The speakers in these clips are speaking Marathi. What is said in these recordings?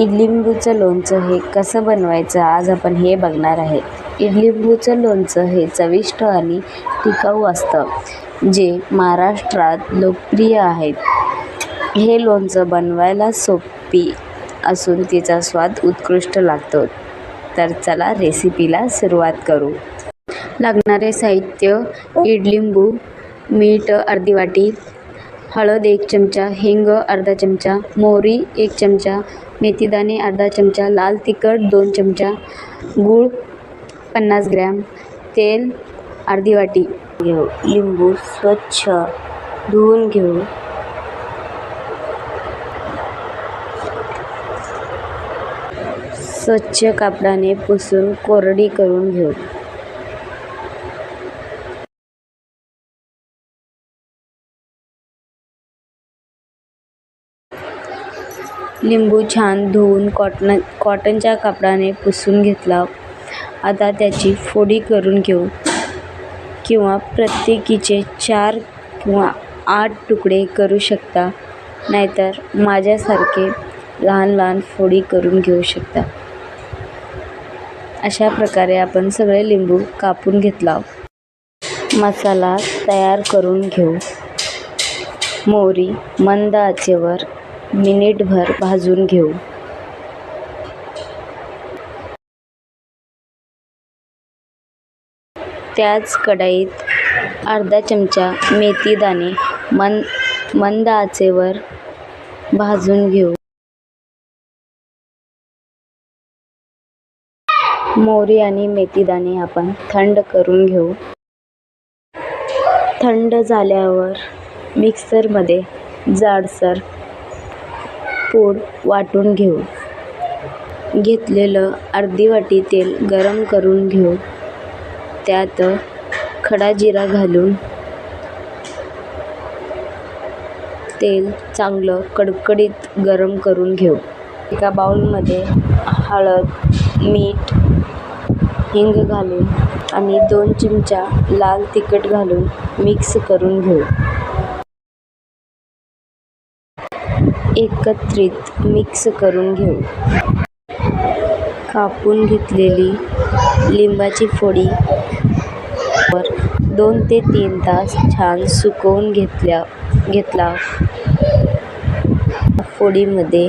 इडलिंबूचं लोणचं हे कसं बनवायचं आज आपण हे बघणार आहे. इडलिंबूचं लोणचं हे चविष्ट आणि टिकाऊ असतं जे महाराष्ट्रात लोकप्रिय आहेत हे लोणचं बनवायला सोपी असून तिचा स्वाद उत्कृष्ट लागतो. तर चला रेसिपीला सुरुवात करू. लागणारे साहित्य इडलिंबू मीठ अर्धी वाटी हळद एक चमचा हिंग अर्धा चमचा मोहरी एक चमचा मेथीदाणे अर्धा चमचा लाल तिखट दोन चमचा गूळ पन्नास ग्रॅम तेल अर्धी वाटी. घेऊ. लिंबू स्वच्छ धुवून घेऊ. स्वच्छ कापडाने पुसून कोरडी करून घेऊ. लिंबू छान धुवून कॉटन कॉटनच्या कापडाने पुसून घेतला. आता त्याची फोडी करून घेऊ. किंवा प्रत्येकीचे चार किंवा आठ तुकडे करू शकता. नाहीतर माझ्यासारखे लहान लहान फोडी करून घेऊ शकता. अशा प्रकारे आपण सगळे लिंबू कापून घेतला. मसाला तयार करून घेऊ. मोहरी मंद आचेवर मिनिटभर भाजून घेऊ. त्याच कढईत अर्धा चमचा मेथी दाणे मन मंद आचेवर भाजून घेऊ. मोहरी आणि मेथी दाणे आपण थंड करून घेऊ. थंड झाल्यावर मिक्सरमध्ये जाडसर पूड वाटून घेऊ. घेतलेलं अर्धी वाटी तेल गरम करून घेऊ. त्यात खडा जिरा घालून तेल चांगलं कडकडीत गरम करून घेऊ. एका बाउलमध्ये हळद मीठ हिंग घालून आणि दोन चिमचा लाल तिखट घालून मिक्स करून घेऊ. एकत्रित मिक्स करून घेऊ. कापून घेतलेली लिंबाची फोडी वर दोन ते तीन तास छान सुकवून घेतल्या घेतला. फोडीमध्ये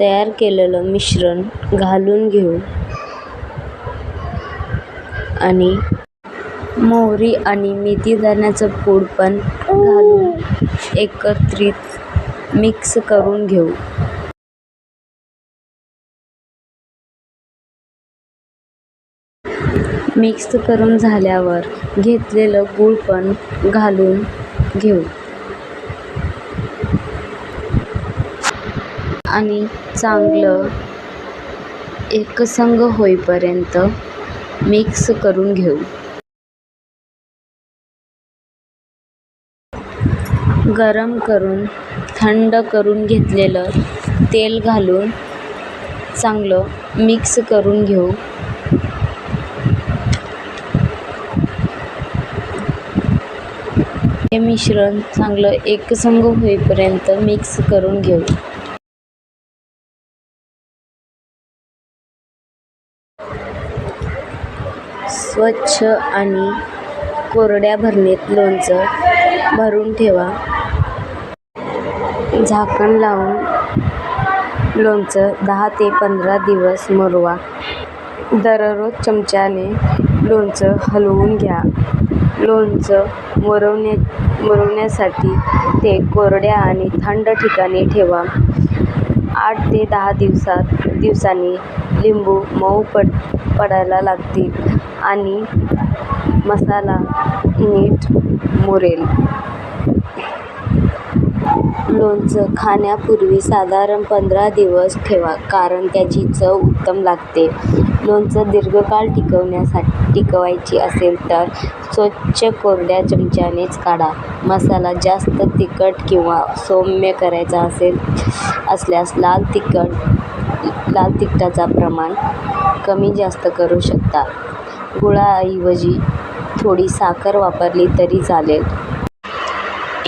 तयार केलेलं मिश्रण घालून घेऊ. आणि मोहरी आणि मेथी दाण्याचं पूड पण घालून एकत्रित मिक्स करून घेऊ. मिक्स करून झाल्यावर घेतलेलं गूळ पण घालून घेऊ. आणि चांगलं एकसंग होईपर्यंत मिक्स करून घेऊ. गरम करून थंड करून घेतलेलं तेल घालून चांगलं मिक्स करून घेऊ. हे मिश्रण चांगलं एकसंग होईपर्यंत मिक्स करून घेऊ. स्वच्छ आणि कोरड्या भरणीत लोणचं भरून ठेवा. झाकण लावून लोणचं दहा ते पंधरा दिवस मुरवा. दररोज चमच्याने लोणचं हलवून घ्या. लोणचं मुरवणे मुरवण्यासाठी ते कोरड्या आणि थंड ठिकाणी ठेवा. आठ ते दहा दिवसात दिवसांनी लिंबू मऊ पड पडायला लागतील आणि मसाला नीट मुरेल. लोणचं खाण्यापूर्वी साधारण पंधरा दिवस ठेवा कारण त्याची चव उत्तम लागते. लोणचं दीर्घकाळ टिकवण्यासाठी टिकवायची असेल तर स्वच्छ कोरड्या चमच्यानेच काढा. मसाला जास्त तिखट किंवा सौम्य करायचा असेल असल्यास लाल तिखट लाल तिखटाचा प्रमाण कमी जास्त करू शकता. गुळाऐवजी थोडी साखर वापरली तरी चालेल.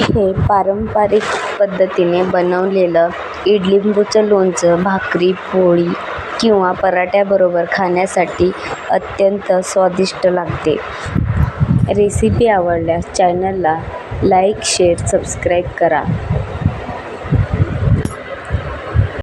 हे पारंपरिक पद्धतीने बनवलेलं इडलिंबूचं लोणचं भाकरी पोळी किंवा पराठ्याबरोबर खाण्यासाठी अत्यंत स्वादिष्ट लागते. रेसिपी आवडल्यास चॅनलला लाईक शेअर सबस्क्राईब करा.